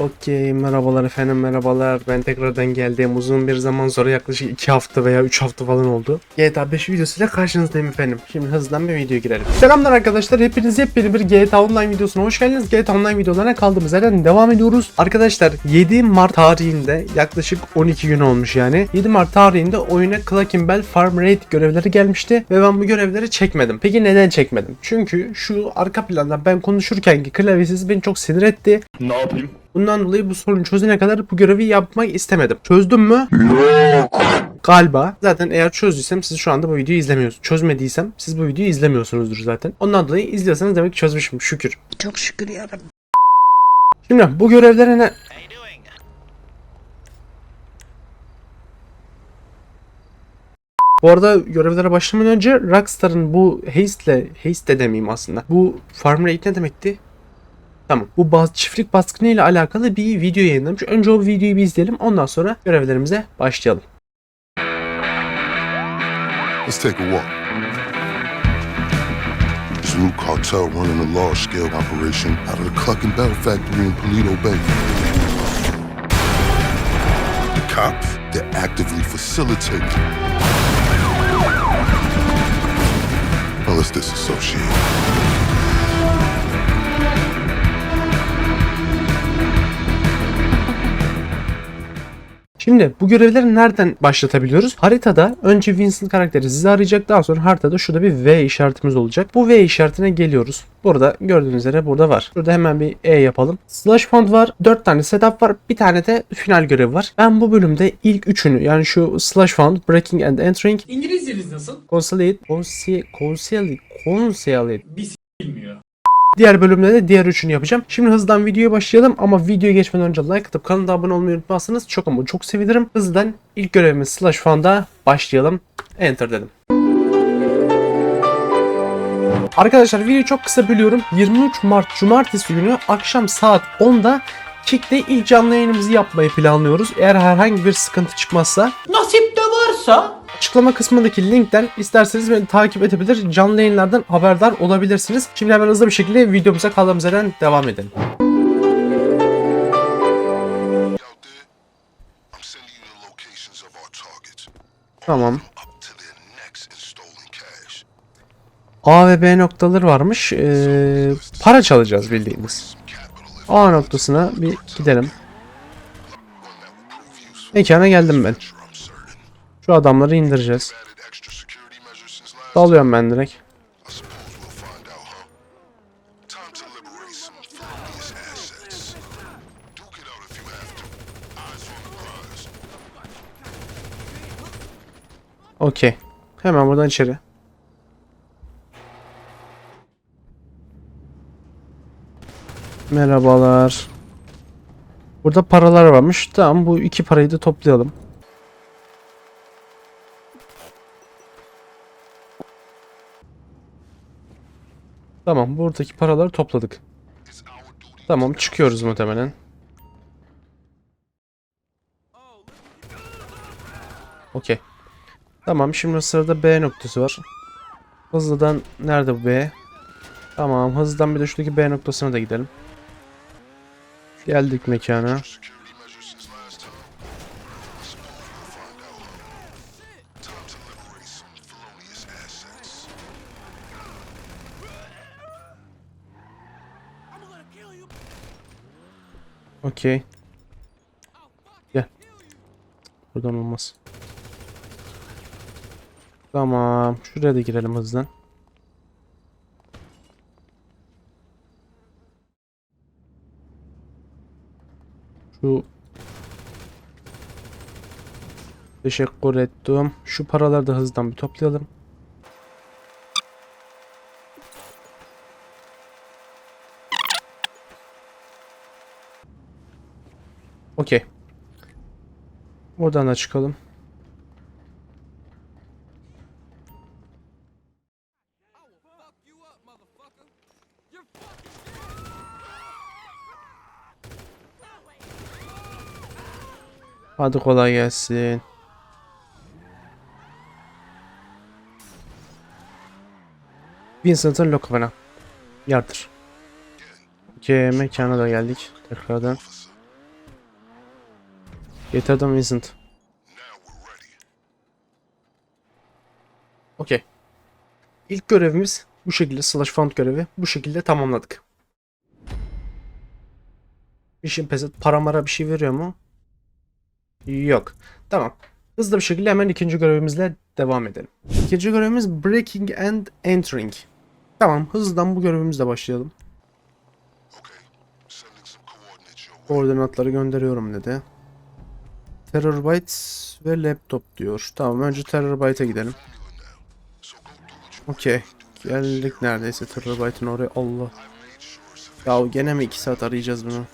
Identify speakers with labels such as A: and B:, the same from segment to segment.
A: Okey merhabalar efendim merhabalar. Ben tekrardan geldim. Uzun bir zaman sonra yaklaşık 2 hafta veya 3 hafta falan oldu. GTA 5 videosuyla karşınızdayım efendim. Şimdi hızlıdan bir video girelim. Selamlar arkadaşlar. Hepiniz yepyeni bir GTA Online videosuna hoş geldiniz. GTA Online videolarına kaldığımız yerden devam ediyoruz. Arkadaşlar 7 Mart tarihinde yaklaşık 12 gün olmuş yani. 7 Mart tarihinde oyuna Clucking Bell Farm Raid görevleri gelmişti ve ben bu görevleri çekmedim. Peki neden çekmedim? Çünkü şu arka planda ben konuşurken ki klavyesiz beni çok sinir etti.
B: Ne yapayım?
A: Bundan dolayı bu sorunu çözene kadar bu görevi yapmak istemedim. Çözdüm mü?
B: Yok.
A: Galiba. Zaten eğer çözdüysem siz şu anda bu videoyu izlemiyorsunuz. Çözmediysem siz bu videoyu izlemiyorsunuzdur zaten. Ondan dolayı izliyorsanız demek ki çözmüşüm. Şükür.
C: Çok şükür yarabbim.
A: Şimdi bu görevlere ne... Bu arada görevlere başlamadan önce Rockstar'ın bu Haste'le, Haste de demeyeyim aslında. Bu Farm Raid ne demekti? Tamam. Bu baz, çiftlik baskını ile alakalı bir video yayınlamış. Önce o videoyu bir izleyelim. Ondan sonra görevlerimize başlayalım.
D: Let's take a walk. Zulu cartel running a large-scale operation out of the Cluck and Bell factory in Polito Bay. The cops, they're actively facilitating.
A: Şimdi bu görevleri nereden başlatabiliyoruz? Haritada önce Vincent karakteri sizi arayacak. Daha sonra haritada şurada bir V işaretimiz olacak. Bu V işaretine geliyoruz. Burada gördüğünüz üzere burada var. Şurada hemen bir E yapalım. Slash font var. 4 tane setup var. Bir tane de final görevi var. Ben bu bölümde ilk üçünü yani şu slash font, breaking and entering,
E: İngilizceniz nasıl?
A: conciliate
E: Bir s- bilmiyor.
A: Diğer bölümde de diğer üçünü yapacağım. Şimdi hızdan videoya başlayalım ama videoya geçmeden önce like atıp kanala abone olmayı unutmazsanız çok ama çok sevinirim. Hızdan ilk görevimiz slash fan'da başlayalım. Enter dedim. Arkadaşlar videoyu çok kısa bölüyorum. 23 Mart Cumartesi günü akşam saat 10'da Kick'te ilk canlı yayınımızı yapmayı planlıyoruz. Eğer herhangi bir sıkıntı çıkmazsa
E: Nasip de varsa
A: Açıklama kısmındaki linkten isterseniz beni takip edebilir, canlı yayınlardan haberdar olabilirsiniz. Şimdi hemen hızlı bir şekilde videomuza kaldığımız yerden devam edelim. Tamam. A ve B noktaları varmış. Ee, para çalacağız bildiğiniz. A noktasına bir gidelim. Mekana geldim ben. Şu adamları indireceğiz. Dalıyorum ben direkt. Okey. Hemen buradan içeri. Merhabalar. Burada paralar varmış. Tamam bu iki parayı da toplayalım. Tamam buradaki paraları topladık. Tamam çıkıyoruz muhtemelen. Okey. Tamam şimdi sırada B noktası var. Hızlıdan nerede bu B? Tamam hızlıdan bir de şuradaki B noktasına da gidelim. Geldik mekana. Okey. Gel. Buradan olmaz. Tamam. Şuraya da girelim hızlıdan. Şu Teşekkür ettim. Şu paraları da hızdan bir toplayalım. Okey. Oradan da çıkalım. Hadi kolay gelsin. Vincent'ın lokavına. Yardır. Okey mekana da geldik tekrardan.
D: Now we're ready.
A: Okey. İlk görevimiz bu şekilde slash found görevi bu şekilde tamamladık. Mission Pass'e para mara bir şey veriyor mu? Yok. Tamam. Hızlı bir şekilde hemen ikinci görevimizle devam edelim. İkinci görevimiz Breaking and Entering. Tamam hızlıdan bu görevimizle başlayalım. Koordinatları gönderiyorum dedi. Terabyte ve laptop diyor. Tamam önce Terabyte'a gidelim. Okey. Geldik neredeyse Terabyte'ın oraya. Allah. Ya gene mi 2 saat arayacağız bunu?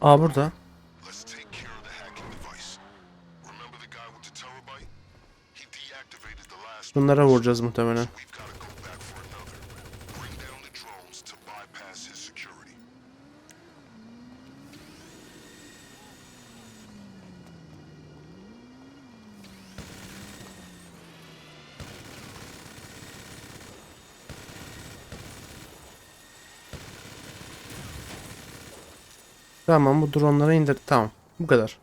A: Aa burada.
D: Let's take care of the hacking device. Remember the guy with the terabyte? He deactivated the last one.
A: Bunlara vuracağız muhtemelen.
D: We've got to go back for another. Bring down the drones to bypass his security.
A: Tamam bu dronları indir. Tamam. Bu kadar.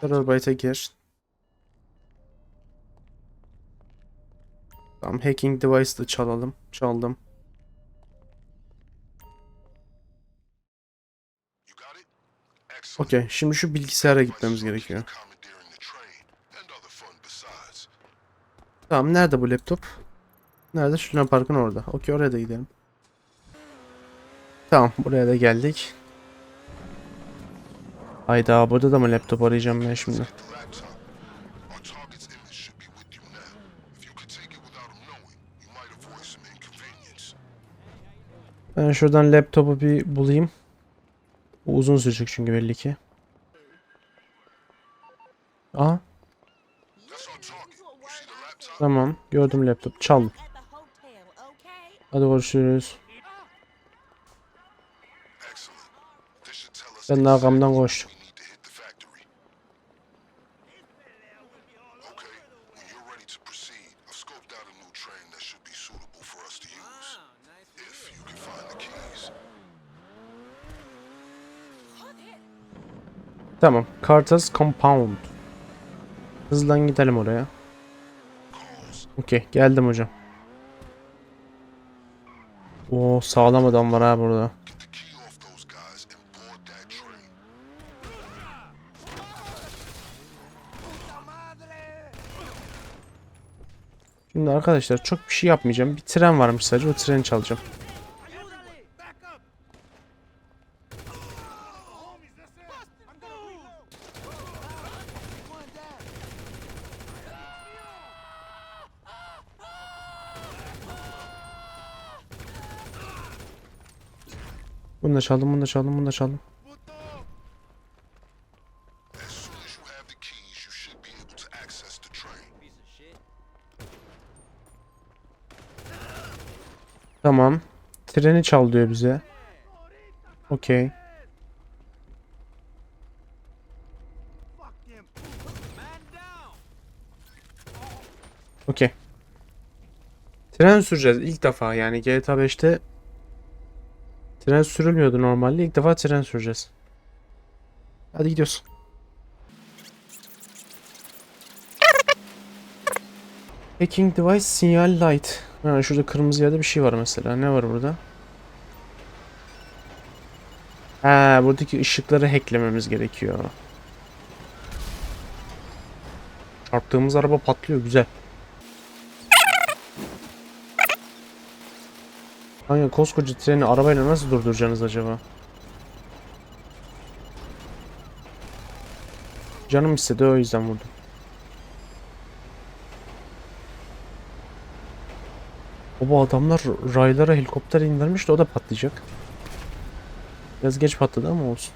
A: Terabyte'a gir. Tamam hacking device'ı çalalım. Çaldım. Okey şimdi şu bilgisayara gitmemiz gerekiyor. Tamam nerede bu laptop? Nerede? Şu Luna Park'ın orada. Okey oraya da gidelim. Tamam buraya da geldik. Hayda burada da mı laptop arayacağım ben şimdi? Ben şuradan laptopu bir bulayım. Bu uzun sürecek çünkü belli ki.
D: Laptop?
A: tamam gördüm laptop. Çaldım. Hadi görüşürüz. Ben de arkamdan koştum.
D: we need to hit the factory. Okay, when you're ready to proceed, I've scoped out a new train that should be suitable for us to use. If you can find the keys.
A: Tamam. Carter's Compound. Hızlan gidelim oraya. Okey geldim hocam. Oo sağlam adam var ha burada.
D: Get the key off those guys and board that train.
A: Şimdi arkadaşlar çok bir şey yapmayacağım. Bir tren varmış sadece o treni çalacağım. Bunu da çaldım, bunu da çaldım, bunu da çaldım.
D: As soon as you have the keys, you should be able to access the train.
A: Tamam. Treni çal diyor bize. Okey. Okey. Tren süreceğiz ilk defa yani GTA 5'te tren sürülmüyordu normalde ilk defa tren süreceğiz. Hadi gidiyoruz. Hacking device sinyal light. Ha, şurada kırmızı yerde bir şey var mesela. Ne var burada? Ha, buradaki ışıkları hacklememiz gerekiyor. Çarptığımız araba patlıyor. Güzel. Hangi koskoca treni arabayla nasıl durduracaksınız acaba? Canım istedi o yüzden vurdum. Baba adamlar raylara helikopter indirmiş de o da patlayacak. Biraz geç patladı ama olsun.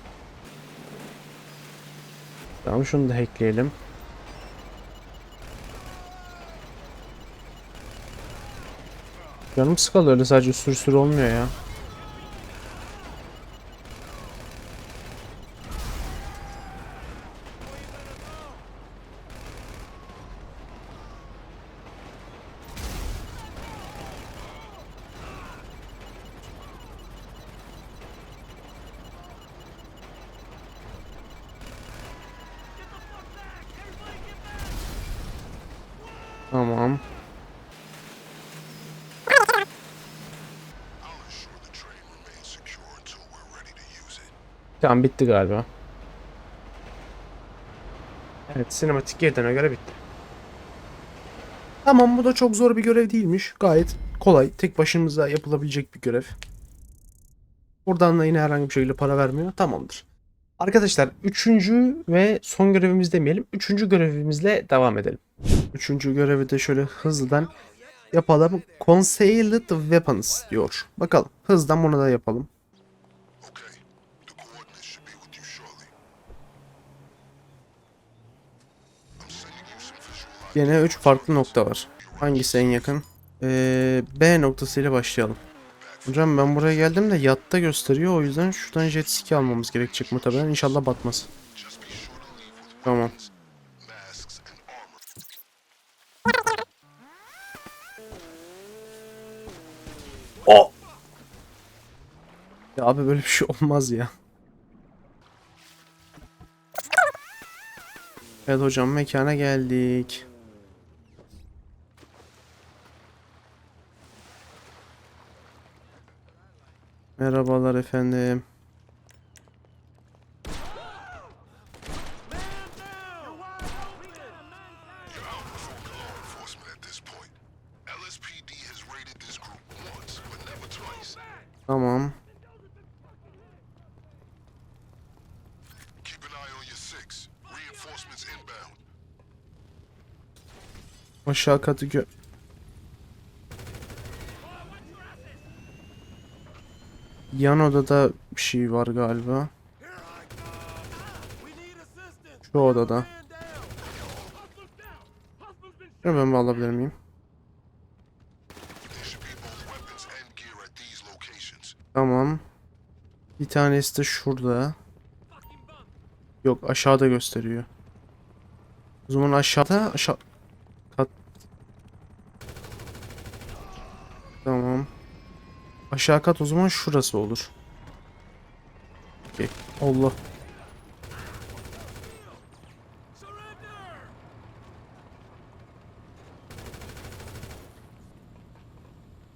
A: Tamam şunu da hackleyelim. Canım sıkıldı öyle sadece sür sür olmuyor ya. Tamam.
D: I'll ensure the train remains secure until we're ready to use it.
A: Tamam bitti galiba. Evet sinematik girdiğine göre bitti. Tamam bu da çok zor bir görev değilmiş. Gayet kolay. Tek başımıza yapılabilecek bir görev. Buradan da yine herhangi bir şekilde para vermiyor. Tamamdır. Arkadaşlar üçüncü ve son görevimiz demeyelim. Üçüncü görevimizle devam edelim. Üçüncü görevi de şöyle hızlıdan yapalım. Concealed Weapons diyor. Bakalım. Hızdan bunu da yapalım. Yine 3 farklı nokta var. Hangisi en yakın? Ee, B noktasıyla başlayalım. Hocam ben buraya geldim de yatta gösteriyor. O yüzden şuradan jet ski almamız gerekecek muhtemelen. İnşallah batmaz. Tamam. Ya abi böyle bir şey olmaz ya. Evet hocam mekana geldik. Merhabalar efendim. Aşağı katı gö... Yan odada bir şey var galiba. Şu odada. Şunu ben alabilir miyim? Tamam. Bir tanesi de şurada. Yok aşağıda gösteriyor. O zaman aşağıda aşağı kat. Tamam. Aşağı kat o zaman şurası olur. Okey. Allah.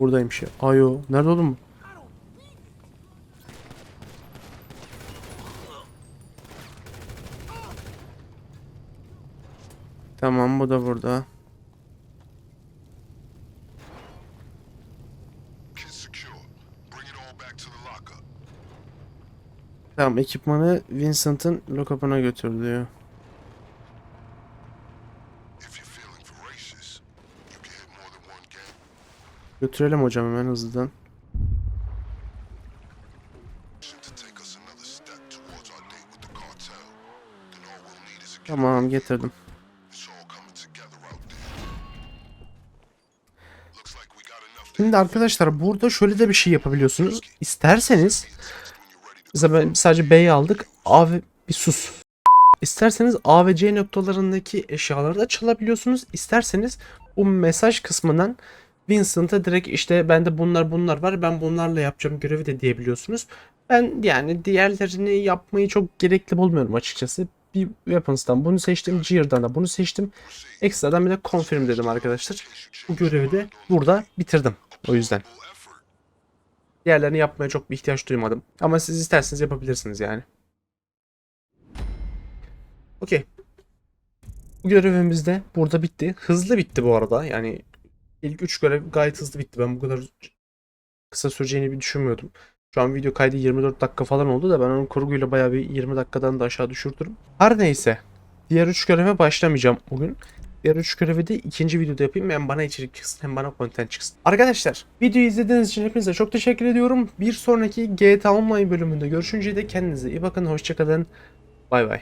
A: Buradaymış ya. Ayo. Nerede oğlum? Tamam bu da burada. Tamam ekipmanı Vincent'ın lockup'ına götür diyor.
D: If you're feeling voracious, you can
A: Şimdi arkadaşlar burada şöyle de bir şey yapabiliyorsunuz. İsterseniz mesela ben sadece B'yi aldık. A ve bir sus. İsterseniz A ve C noktalarındaki eşyaları da çalabiliyorsunuz. İsterseniz bu mesaj kısmından Vincent'a direkt işte bende bunlar bunlar var ben bunlarla yapacağım görevi de diyebiliyorsunuz. Ben yani diğerlerini yapmayı çok gerekli bulmuyorum açıkçası. Bir Weapons'tan bunu seçtim. Gear'dan da bunu seçtim. Ekstradan bir de confirm dedim arkadaşlar. Bu görevi de burada bitirdim. O yüzden. Diğerlerini yapmaya çok bir ihtiyaç duymadım. Ama siz isterseniz yapabilirsiniz yani. Okey. Bu görevimiz de burada bitti. Hızlı bitti bu arada. Yani ilk 3 görev gayet hızlı bitti. Ben bu kadar kısa süreceğini bir düşünmüyordum. Şu an video kaydı 24 dakika falan oldu da ben onun kurguyla bayağı bir 20 dakikadan da aşağı düşürtürüm. Her neyse. Diğer 3 göreve başlamayacağım bugün. Diğer 3 görevi de ikinci videoda yapayım. Hem bana içerik çıksın hem bana content çıksın. Arkadaşlar videoyu izlediğiniz için hepinize çok teşekkür ediyorum. Bir sonraki GTA Online bölümünde görüşünceye de kendinize iyi bakın. Hoşçakalın. Bay bay.